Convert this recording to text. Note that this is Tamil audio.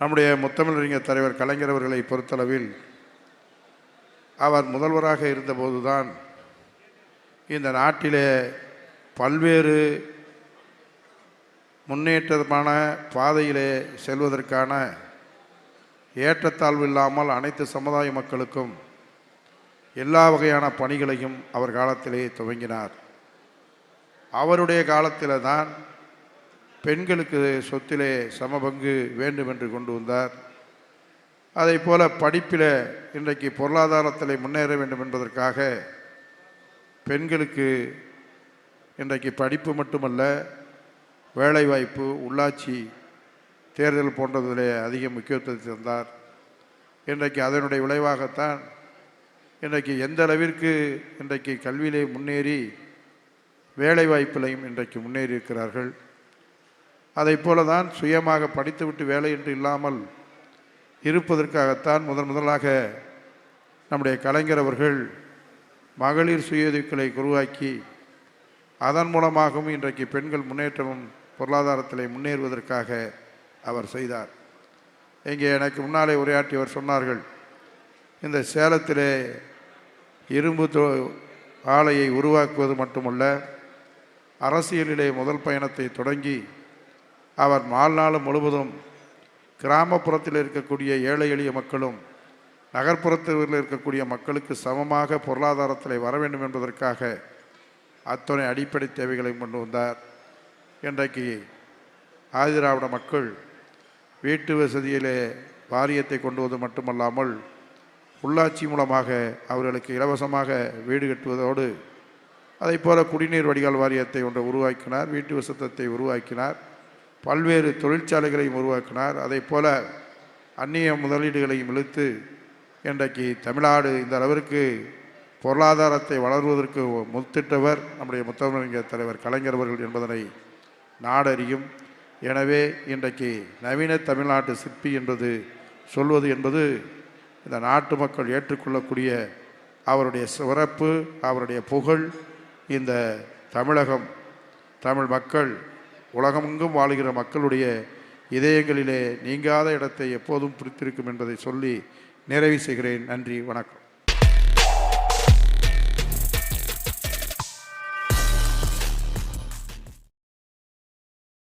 நம்முடைய முத்தமிழறிஞர் தலைவர் கலைஞர் அவர்களை பொறுத்தளவில் அவர் முதல்வராக இருந்தபோதுதான் இந்த நாட்டிலே பல்வேறு முன்னேற்றமான பாதையிலே செல்வதற்கான ஏற்றத்தாழ்வு இல்லாமல் அனைத்து சமுதாய மக்களுக்கும் எல்லா வகையான பணிகளையும் அவர் காலத்திலே துவங்கினார். அவருடைய காலத்தில் தான் பெண்களுக்கு சொத்திலே சமபங்கு வேண்டும் என்று கொண்டு வந்தார். அதை போல படிப்பில் இன்றைக்கு பொருளாதாரத்தில் முன்னேற வேண்டும் என்பதற்காக பெண்களுக்கு இன்றைக்கு படிப்பு மட்டுமல்ல வேலைவாய்ப்பு உள்ளாட்சி தேர்தல் போன்றதிலே அதிக முக்கியத்துவத்தை தந்தார். இன்றைக்கு அதனுடைய விளைவாகத்தான் இன்றைக்கு எந்த அளவிற்கு இன்றைக்கு கல்வியிலே முன்னேறி வேலைவாய்ப்பிலையும் இன்றைக்கு முன்னேறி இருக்கிறார்கள் அதை போல தான் சுயமாக படித்துவிட்டு வேலை என்று இல்லாமல் இருப்பதற்காகத்தான் முதன் முதலாக நம்முடைய கலைஞர் அவர்கள் மகளிர் சுயதுக்களை உருவாக்கி அதன் மூலமாகவும் இன்றைக்கு பெண்கள் முன்னேற்றமும் பொருளாதாரத்தில் முன்னேறுவதற்காக அவர் செய்தார். இங்கே எனக்கு முன்னாலே உரையாற்றியவர் சொன்னார்கள் இந்த சேலத்திலே இரும்பு தொ ஆலையை உருவாக்குவது மட்டுமல்ல அரசியலிலே முதல் பயணத்தை தொடங்கி அவர் வாழ்நாள் முழுவதும் கிராமப்புறத்தில் இருக்கக்கூடிய ஏழை எளிய மக்களும் நகர்ப்புறத்தில் இருக்கக்கூடிய மக்களுக்கு சமமாக பொருளாதாரத்தில் வர வேண்டும் என்பதற்காக அத்தனை அடிப்படை தேவைகளை கொண்டு வந்தார். இன்றைக்கு ஆதிராவிட மக்கள் வீட்டு வசதியிலே வாரியத்தை கொண்டு வந்து மட்டுமல்லாமல் உள்ளாட்சி மூலமாக அவர்களுக்கு இலவசமாக வீடு கட்டுவதோடு அதை போல குடிநீர் வடிகால் வாரியத்தை ஒன்றை உருவாக்கினார் வீட்டு வசத்தத்தை உருவாக்கினார். பல்வேறு தொழிற்சாலைகளையும் உருவாக்கினார். அதே போல அந்நிய முதலீடுகளையும் இழுத்து இன்றைக்கு தமிழ்நாடு இந்த அளவிற்கு பொருளாதாரத்தை வளர்வதற்கு முத்திட்டவர் நம்முடைய முத்தமிழர் தலைவர் கலைஞர் அவர்கள் என்பதனை நாடறியும். எனவே இன்றைக்கு நவீன தமிழ்நாட்டு சிற்பி என்பது சொல்வது என்பது இந்த நாட்டு மக்கள் ஏற்றுக்கொள்ளக்கூடிய அவருடைய சிறப்பு அவருடைய புகழ் இந்த தமிழகம் தமிழ் மக்கள் உலகமெங்கும் வாழுகிற மக்களுடைய இதயங்களிலே நீங்காத இடத்தை எப்போதும் பிடித்திருக்கும் என்பதை சொல்லி நிறைவு செய்கிறேன். நன்றி வணக்கம்.